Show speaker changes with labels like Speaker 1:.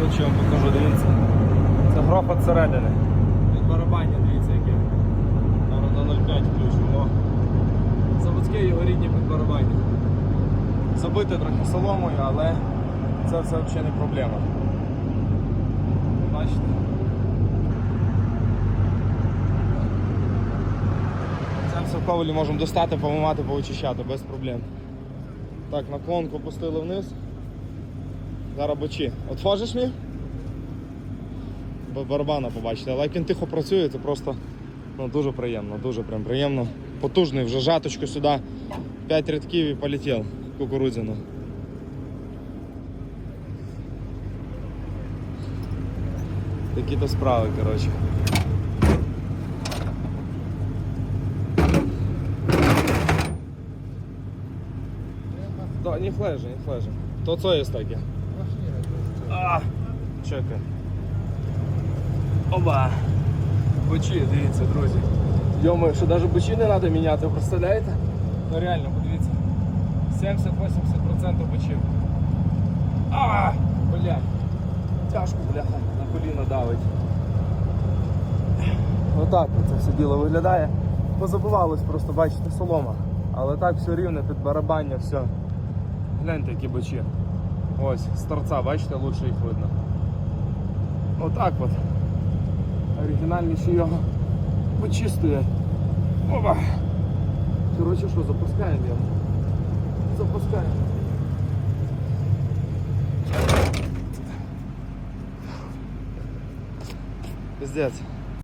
Speaker 1: Хочу я вам покажу, дивіться. Це грохот зсередини. Від барабання, дивіться яке. Зараз на 0,5 включимо. Заводське його рідні під барабання. Забити трохи соломою, але це все взагалі не проблема. Бачите? Це все в ковалі можемо достати, помивати, повичищати без проблем. Так, наклонку пустили вниз. Зараз бочі. Отвориш мені? Барабана побачите, але як він тихо працює, це просто ну, дуже приємно, дуже прям приємно. Потужний, вже жаточку сюди, 5 рядків і полетів кукурудзяно. Такі то справи, коротше. Да, niech leży, niech leży. To co jest takie? A, czekaj. Оба. Бочі, дивіться, друзі. Йомо, що навіть бочі не треба міняти, представляєте? Ну реально, подивіться. 70-80% бочів. А, бля. Тяжко, бляха, на коліно давить. Отак це все діло виглядає. Позабувалось просто, бачите, солома. Але так все рівне, під барабання, все. Гляньте, які бочі. Ось, з торця, бачите, лучше їх видно. Отак от. Оригінальніші його бочі стоять. Опа! Коротше, що, запускаємо його. Запускаємо. Пиздец.